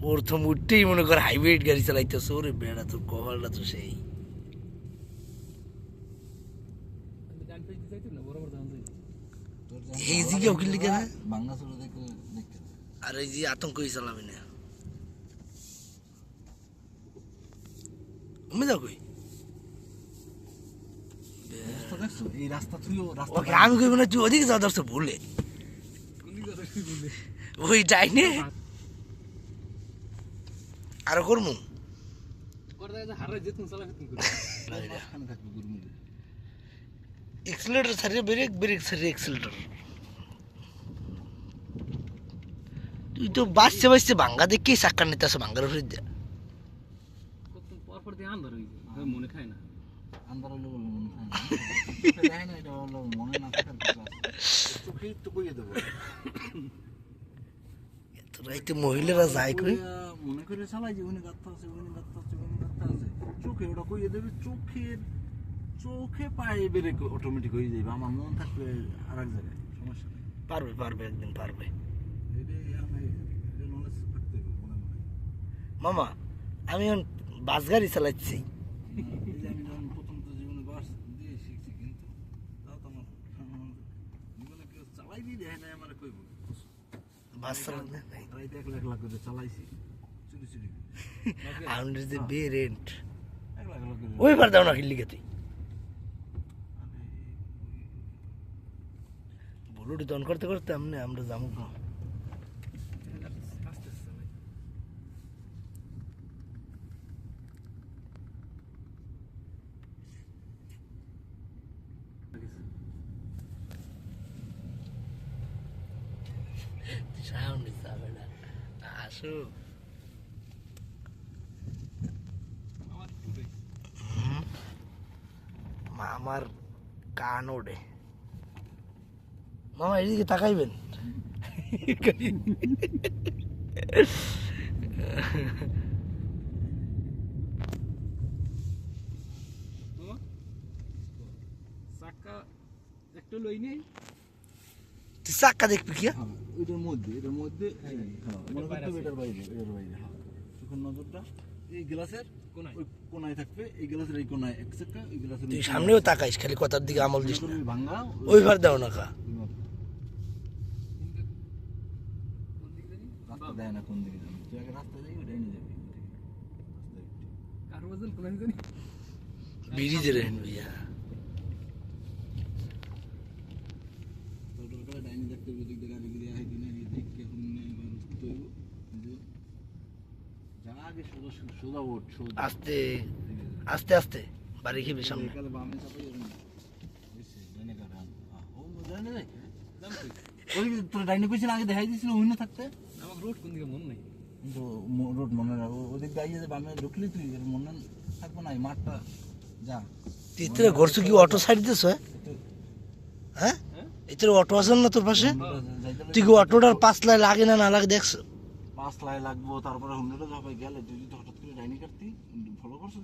প্রথম উঠতেই মনে কর হাইব্রিড গাড়ি চালাইতেছে ওরে বেড়া তোর কপালটা তো সেই। এই দিকে লিখে না আর এই যে আতঙ্ক চালাবি না। আমি যাও কই? আমি কইব না তুই ওদিকে যাওয়া দরছে ভুলে ওই ডাইনে আর করমু করে দেখা হারে যেতুন চালা যেতুন করে মাঝখানে থাকবে গুরমুড়ি এক্সিলেটর ছাড়িয়ে ব্রেক ব্রেক ছাড়িয়ে এক্সিলেটর তুই তো বাঁচতে বাঁচতে ভাঙ্গা দেখেই চাক্কা নিতে আসো ভাঙ্গার উপরে দিয়া। মনে খায় না মনে না দেখে না এটা হলো মনে না থাকার কথা চোখেই তো কইয়ে দেবো এত রাইতে মহিলারা যায় কই? মনে করে চালাই যে উনি গাত্তা আছে উনি গাত্তা আছে উনি গাত্তা আছে। চোখে ওটা কইয়ে দেবে চোখের চোখে পায়ে বেড়ে অটোমেটিক হয়ে যাবে আমার মন থাকবে আর এক জায়গায় সমস্যা নেই। পারবে পারবে একদিন পারবে। মামা আমি এখন বাস গাড়ি চালাচ্ছি। এই যে আমি বে রেন্ট ওই বার দাও না কিল্লিকে তুই। বলুটি দন করতে করতে আমনে আমরা যাব না আস্তে আস্তে চালাই সামনে যাবে না আসো আমার কান ওড়ে মামা এদিকে তাকাইবেন। চাক্কা একটা লই নেই চাক্কা দেখবি কি হ্যাঁ, ওইটার মধ্যে এটার মধ্যে এই, হ্যাঁ, মনে করতে হবে এটার বাইরে এটার বাইরে হ্যাঁ। নজরটা এই গ্লাসের কোনায়। ওই কোনায় থাকবে এই গ্লাসের এই কোনায় এক চাকা ওই গ্লাসের তুই সামনেও তাকাইস খালি কথার দিকে আমল। দিস না। করবি ওই ভার দাও না কা রাস্তা দেয় না কোন দিকে যাবে? তুই আগে রাস্তা যাই ওটাই নিয়ে যাবি। কার বাজাল কোন জানি। ব্রিজে রেন ভাইয়া তো ওটার এই দেখে বা কিন্তু আস্তে আস্তে আস্তে বাড়ি একালে বামে তোর আগে দেখাই দিছিল ওই না থাকতে আমার রোড কোন দিকে মন নাই কিন্তু রোড মনে রাখ ওদিক গাইয়ে বামে ঢুকলি তুই মনে থাকব না মাঠটা যা তুই ঘরছু কি অটো সাইড দিস হ্যাঁ হ্যাঁ এতে অটো আছে না তোর পাশে? তুই কি অটোটার পাঁচ লাই লাগে না না লাগে দেখছ পাঁচ লাই লাগবো, তারপরে হুন্ড্রেডে যাবে গেলে যদি হঠাৎ করে ডাইনি কাটতি, ফলো করছ